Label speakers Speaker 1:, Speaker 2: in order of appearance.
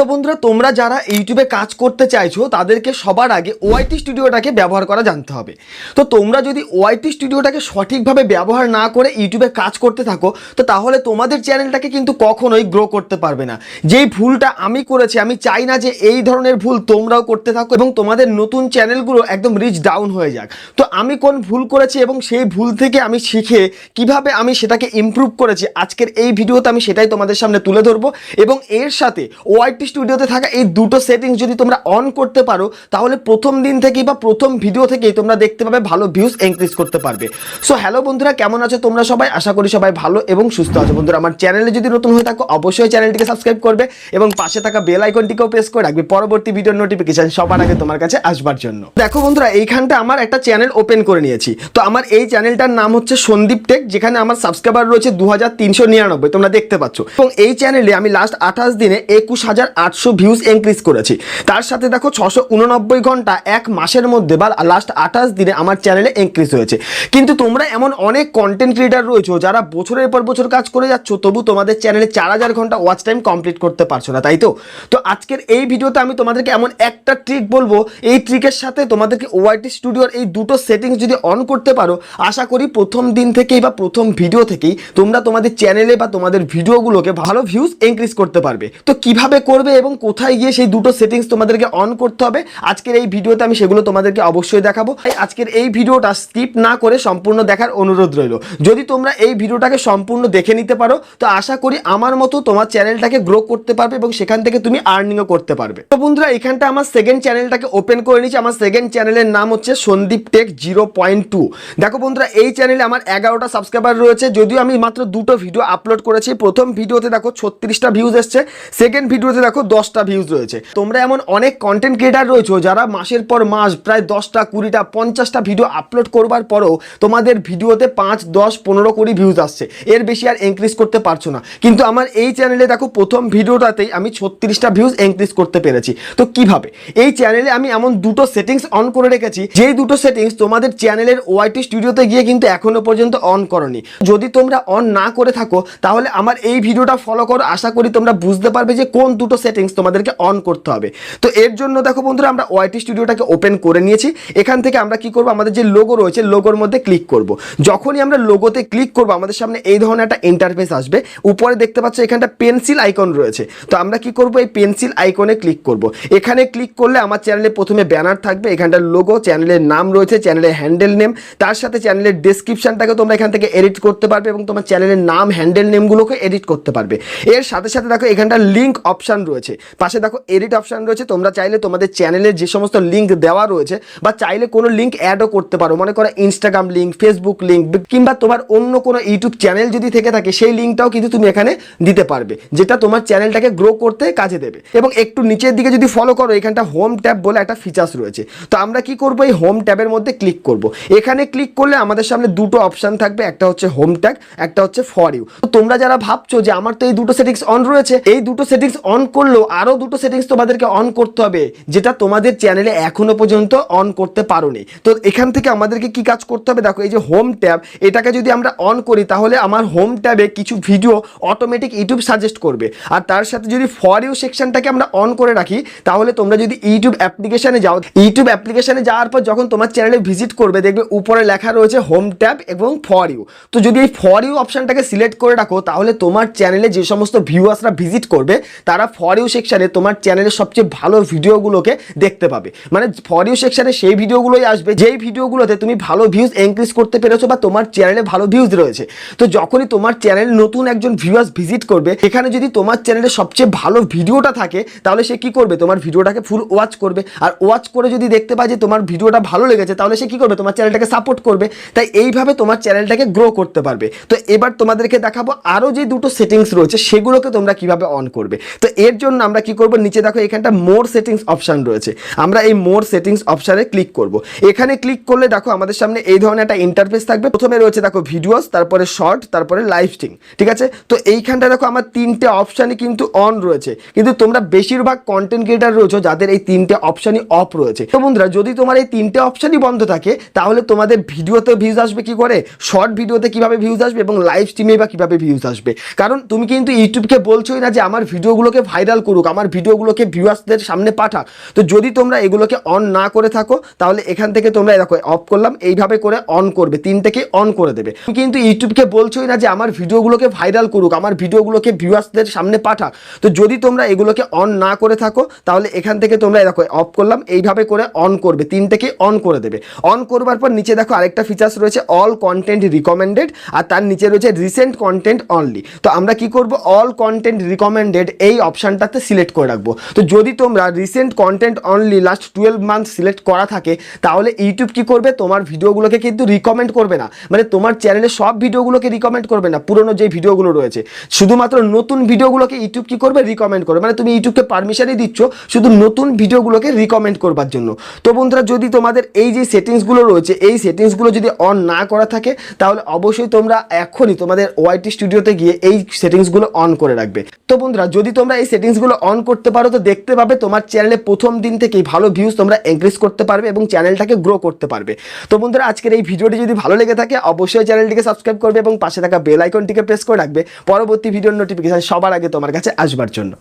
Speaker 1: তো বন্ধুরা, তোমরা যারা ইউটিউবে কাজ করতে চাইছো, তাদেরকে সবার আগে ওআইটি স্টুডিওটাকে ব্যবহার করা জানতে হবে। তো তোমরা যদি ওআইটি স্টুডিওটাকে সঠিকভাবে ব্যবহার না করে ইউটিউবে কাজ করতে থাকো, তো তাহলে তোমাদের চ্যানেলটাকে কিন্তু কখনোই গ্রো করতে পারবে না। যেই ভুলটা আমি করেছি, আমি চাই না যে এই ধরনের ভুল তোমরাও করতে থাকো এবং তোমাদের নতুন চ্যানেলগুলো একদম রিচ ডাউন হয়ে যাক। তো আমি কোন ভুল করেছি এবং সেই ভুল থেকে আমি শিখে কীভাবে আমি সেটাকে ইমপ্রুভ করেছি, আজকের এই ভিডিওতে আমি সেটাই তোমাদের সামনে তুলে ধরবো এবং এর সাথে ওআইটি স্টুডিওতে থাকা এই দুটো সেটিংস যদি তোমরা অন করতে পারো, তাহলে প্রথম দিন থেকেই বা প্রথম ভিডিও থেকেই তোমরা দেখতে পাবে ভালো ভিউজ ইনক্রিজ করতে পারবে। সো হ্যালো বন্ধুরা, কেমন আছো তোমরা সবাই? আশা করি সবাই ভালো এবং সুস্থ আছো। বন্ধুরা, আমার চ্যানেলে যদি নতুন হয়ে থাকো, অবশ্যই চ্যানেলটিকে সাবস্ক্রাইব করবে এবং পাশে থাকা বেল আইকনটিকেও প্রেস করে রাখবে। পরবর্তী ভিডিওর নোটিফিকেশন সবার আগে তোমার কাছে আসবার জন্য। দেখো বন্ধুরা, এইখানটা আমার একটা চ্যানেল ওপেন করে নিয়েছি। তো আমার এই চ্যানেলটার নাম হচ্ছে সন্দীপ টেক, যেখানে আমার সাবস্ক্রাইবার রয়েছে দু তোমরা দেখতে পাচ্ছ। এবং এই চ্যানেলে আমি লাস্ট আঠাশ দিনে একুশ হাজার আটশো ভিউজ ইনক্রিজ করেছি। তার সাথে দেখো ছশো উননব্বই ঘণ্টা এক মাসের মধ্যে বা লাস্ট আঠাশ দিনে আমার চ্যানেলে ইনক্রিজ হয়েছে। কিন্তু তোমরা এমন অনেক কন্টেন্ট ক্রিয়েটার রয়েছে যারা বছরের পর বছর কাজ করে যাচ্ছ, তবু তোমাদের চ্যানেলে চার হাজার ঘণ্টা ওয়াচ টাইম কমপ্লিট করতে পারছ না, তাই তো? তো আজকের এই ভিডিওতে আমি তোমাদেরকে এমন একটা ট্রিক বলব, এই ট্রিকের সাথে তোমাদেরকে ওআইটি স্টুডিওর এই দুটো সেটিংস যদি অন করতে পারো, আশা করি প্রথম দিন থেকেই বা প্রথম ভিডিও থেকেই তোমরা তোমাদের চ্যানেলে বা তোমাদের ভিডিওগুলোকে ভালো ভিউজ ইনক্রিজ করতে পারবে। তো কীভাবে করবে এবং কোথায় গিয়ে সেই দুটো সেটিংস তোমাদেরকে অন করতে হবে, আজকের এই ভিডিওতে আমি সেগুলো তোমাদেরকে অবশ্যই দেখাবো। তাই আজকের এই ভিডিওটা স্কিপ না করে সম্পূর্ণ দেখার অনুরোধ রইল। যদি তোমরা এই ভিডিওটাকে সম্পূর্ণ দেখে নিতে পারো, তো আশা করি আমার মতো তোমার চ্যানেলটাকে গ্রো করতে পারবে এবং সেখান থেকে তুমি আর্নিংও করতে পারবে। তো বন্ধুরা, এখানটা আমার সেকেন্ড চ্যানেলটাকে ওপেন করে নিচ্ছি আমার সেকেন্ড চ্যানেলের নাম হচ্ছে Sandeep tech zero point two. দেখো বন্ধুরা, এই চ্যানেলে আমার এগারোটা সাবস্ক্রাইবার রয়েছে। যদিও আমি মাত্র দুটো ভিডিও আপলোড করেছি। প্রথম ভিডিওতে দেখো ছত্রিশটা ভিউজ এসছে। সেকেন্ড ভিডিওতে দেখো দশটা ভিউজ রয়েছে। তোমরা এমন অনেক কন্টেন্ট ক্রিয়েটার রয়েছে যারা মাসের পর মাস প্রায় দশটা, কুড়িটা, পঞ্চাশটা ভিডিও আপলোড করবার পরেও তোমাদের ভিডিওতে পাঁচ, দশ, পনেরো, কুড়ি ভিউজ আসছে। এর বেশি আর ইনক্রিজ করতে পারছ না। কিন্তু আমার এই চ্যানেলে দেখো, প্রথম ভিডিওটাতেই আমি ছত্রিশটা ভিউজ ইনক্রিজ করতে পেরেছি। তো কীভাবে? এই চ্যানেলে আমি এমন দুটো সেটিংস অন করে রেখেছি। যেই দুটো সেটিংস তোমাদের চ্যানেলের ওয়াইটি স্টুডিওতে গিয়ে কিন্তু এখনও পর্যন্ত অন করনি। যদি তোমরা অন না করে থাকো, তাহলে আমার এই ভিডিওটা ফলো করো। আশা করি তোমরা বুঝতে পারবে যে কোন দুটো সেটিংস তোমাদেরকে অন করতে হবে। তো এর জন্য দেখো বন্ধুরা, আমরা ওয়াইটি স্টুডিওটাকে ওপেন করে নিয়েছি। এখান থেকে আমরা কি করব? আমাদের যে লোগো রয়েছে লোগোর মধ্যে ক্লিক করব। যখনই আমরা লোগোতে ক্লিক করব, আমাদের সামনে এই ধরনের একটা ইন্টারফেস আসবে। উপরে দেখতে পাচ্ছ এখানটা পেন্সিল আইকন রয়েছে। তো আমরা কি করব? এই পেন্সিল আইকনে ক্লিক করব। এখানে ক্লিক করলে আমার চ্যানেলে প্রথমে ব্যানার থাকবে, এখানটার লোগো চ্যানেলের নাম রয়েছে চ্যানেলের হ্যান্ডেল নেম তার সাথে চ্যানেলের ডেসক্রিপশনটাকে তোমরা এখান থেকে এডিট করতে পারবে এবং তোমার চ্যানেলের নাম হ্যান্ডেল নেমগুলোকে এডিট করতে পারবে। এর সাথে সাথে দেখো এখানটা লিঙ্ক অপশন রয়েছে। পাশে দেখো এডিট অপশন রয়েছে, তোমরা চাইলে তোমাদের চ্যানেলের যে সমস্ত লিঙ্ক দেওয়া রয়েছে বা চাইলে কোনো লিঙ্ক অ্যাডও করতে পারো। মনে করো ইনস্টাগ্রাম লিঙ্ক ফেসবুক লিঙ্ক কিংবা তোমার অন্য কোনো ইউটিউব চ্যানেল যদি থেকে থাকে, সেই লিঙ্কটাও কিন্তু তুমি এখানে দিতে পারবে, যেটা তোমার চ্যানেলটাকে গ্রো করতে কাজে দেবে। এবং একটু নিচের দিকে যদি ফলো করো, এখানটা হোম ট্যাব বলে একটা ফিচার্স রয়েছে। তো আমরা কি করব? এই হোম ট্যাবের মধ্যে ক্লিক করব। এখানে ক্লিক করলে আমাদের সামনে দুটো অপশন থাকবে, একটা হচ্ছে হোম ট্যাগ একটা হচ্ছে ফর ইউ তো তোমরা যারা ভাবছ যে আমার তো এই দুটো সেটিংস অন রয়েছে, এই দুটো সেটিংস অন করলেও আরও দুটো সেটিংস তোমাদেরকে অন করতে হবে, যেটা তোমাদের চ্যানেলে এখনও পর্যন্ত অন করতে পারোনি। তো এখান থেকে আমাদেরকে কি কাজ করতে হবে? দেখো, এই যে হোম ট্যাব এটাকে যদি আমরা অন করি, তাহলে আমার হোম ট্যাবে কিছু ভিডিও অটোমেটিক ইউটিউব সাজেস্ট করবে। আর তার সাথে যদি ফর ইউ সেকশনটাকে আমরা অন করে রাখি, তাহলে তোমরা যদি ইউটিউব অ্যাপ্লিকেশানে যাও, ইউটিউব অ্যাপ্লিকেশনে যাওয়ার পর যখন তোমার চ্যানেলে ভিজিট করবে, দেখবে উপরে লেখা রয়েছে হোম ট্যাব এবং ফর ইউ তো যদি এই ফর ইউ অপশনটাকে সিলেক্ট করে রাখো, তাহলে তোমার চ্যানেলে যে সমস্ত ভিউয়ার্সরা ভিজিট করবে, তারা ফর ইউ সেকশানে তোমার চ্যানেলের সবচেয়ে ভালো ভিডিওগুলোকে দেখতে পাবে। মানে ফর ইউ সেকশনে সেই ভিডিওগুলোই আসবে, যেই ভিডিওগুলোতে তুমি ভালো ভিউজ ইনক্রিজ করতে পেরেছ বা তোমার চ্যানেলে ভালো ভিউজ রয়েছে। তো যখনই তোমার চ্যানেল নতুন একজন ভিউয়ার্স ভিজিট করবে, এখানে যদি তোমার চ্যানেলে সবচেয়ে ভালো ভিডিওটা থাকে, তাহলে সে কি করবে? তোমার ভিডিওটাকে ফুল ওয়াচ করবে। আর ওয়াচ করে যদি দেখতে পায় যে তোমার ভিডিওটা ভালো লেগেছে, তাহলে সে কি করবে? তোমার চ্যানেলটাকে সাপোর্ট করবে। তাই এইভাবে তোমার চ্যানেলটাকে গ্রো করতে পারবে। তো এবার তোমাদেরকে দেখাবো আরও যে দুটো সেটিংস রয়েছে, সেগুলোকে তোমরা কীভাবে অন করবে। তো এর জন্য আমরা কি করব? নিচে দেখো এখানটা মোর সেটিংস অপশন রয়েছে। আমরা এই মোর সেটিংস অপশানে ক্লিক করব। এখানে ক্লিক করলে দেখো আমাদের সামনে এই ধরনের একটা ইন্টারফেস থাকবে। প্রথমে রয়েছে দেখো ভিডিওস তারপরে শর্ট তারপরে লাইভ স্ট্রিম ঠিক আছে? তো এইখানটা দেখো আমার তিনটে অপশানই কিন্তু অন রয়েছে। কিন্তু তোমরা বেশিরভাগ কন্টেন্ট ক্রিয়েটার রয়েছে, যাদের এই তিনটে অপশানই অফ রয়েছে। তো বন্ধুরা, যদি তোমার এই তিনটে অপশানই বন্ধ থাকে, তাহলে তোমাদের ভিডিওতে ভিউজ আসবে কি করে? শর্ট ভিডিওতে কীভাবে ভিউজ আসবে এবং লাইভ স্ট্রিমে বা কীভাবে ভিউজ আসবে? কারণ তুমি কিন্তু ইউটিউবকে বলছোই না যে আমার ভিডিওগুলোকে ভাইরাল ভাইরাল করুক, আমার ভিডিওগুলোকে ভিউয়ার্সদের সামনে পাঠাক। তো যদি তোমরা এগুলোকে অন না করে থাকো, তাহলে এখান থেকে তোমরা দেখো অফ করলাম, এইভাবে করে অন করবে তিন থেকে অন করে দেবে। কিন্তু ইউটিউবকে বলছোই না যে আমার ভিডিওগুলোকে ভাইরাল করুক, আমার ভিডিওগুলোকে ভিউয়ার্সদের সামনে পাঠাক। তো যদি তোমরা এগুলোকে অন না করে থাকো, তাহলে এখান থেকে তোমরা দেখো অফ করলাম, এইভাবে করে অন করবে তিন থেকে অন করে দেবে। অন করবার পর নিচে দেখো আরেকটা ফিচার্স রয়েছে অল কন্টেন্ট রিকমেন্ডেড আর তার নিচে রয়েছে রিসেন্ট কন্টেন্ট অনলি তো আমরা কি করব? অল কন্টেন্ট রিকমেন্ডেড এই অপশানটাতে সিলেক্ট করে রাখব। তো যদি তোমরা recent content only last twelve month select করা থাকে, তাহলে ইউটিউব কি করবে? তোমার ভিডিওগুলোকে কিন্তু রিকমেন্ড করবে না। মানে তোমার চ্যানেলে সব ভিডিওগুলোকে রিকমেন্ড করবে না, পুরনো যে ভিডিওগুলো রয়েছে। শুধুমাত্র নতুন ভিডিওগুলোকে ইউটিউব কি করবে? রিকমেন্ড করবে। মানে তুমি ইউটিউবকে পারমিশনই দিচ্ছ, শুধু নতুন ভিডিওগুলোকে রিকমেন্ড করবার জন্য। তো বন্ধুরা, যদি তোমাদের এই যে সেটিংসগুলো রয়েছে, এই সেটিংসগুলো যদি অন না করা থাকে, তাহলে অবশ্যই তোমরা এখনই তোমাদের ওয়াইটি স্টুডিওতে গিয়ে এই সেটিংসগুলো অন করে রাখবে। তো বন্ধুরা, যদি তোমরা এই সেটিংসগুলো অন করতে পারো তো দেখতে পাবে তোমার চ্যানেলে প্রথম দিন থেকেই ভালো ভিউজ তোমরা ইনক্রিজ করতে পারবে এবং চ্যানেলটাকে গ্রো করতে পারবে। তো বন্ধুরা, আজকের এই ভিডিওটি যদি ভালো লেগে থাকে, অবশ্যই চ্যানেলটিকে সাবস্ক্রাইব করবে এবং পাশে থাকা বেল আইকনটিকে প্রেস করে রাখবে। পরবর্তী ভিডিওর নোটিফিকেশান সবার আগে তোমার কাছে আসবার জন্য।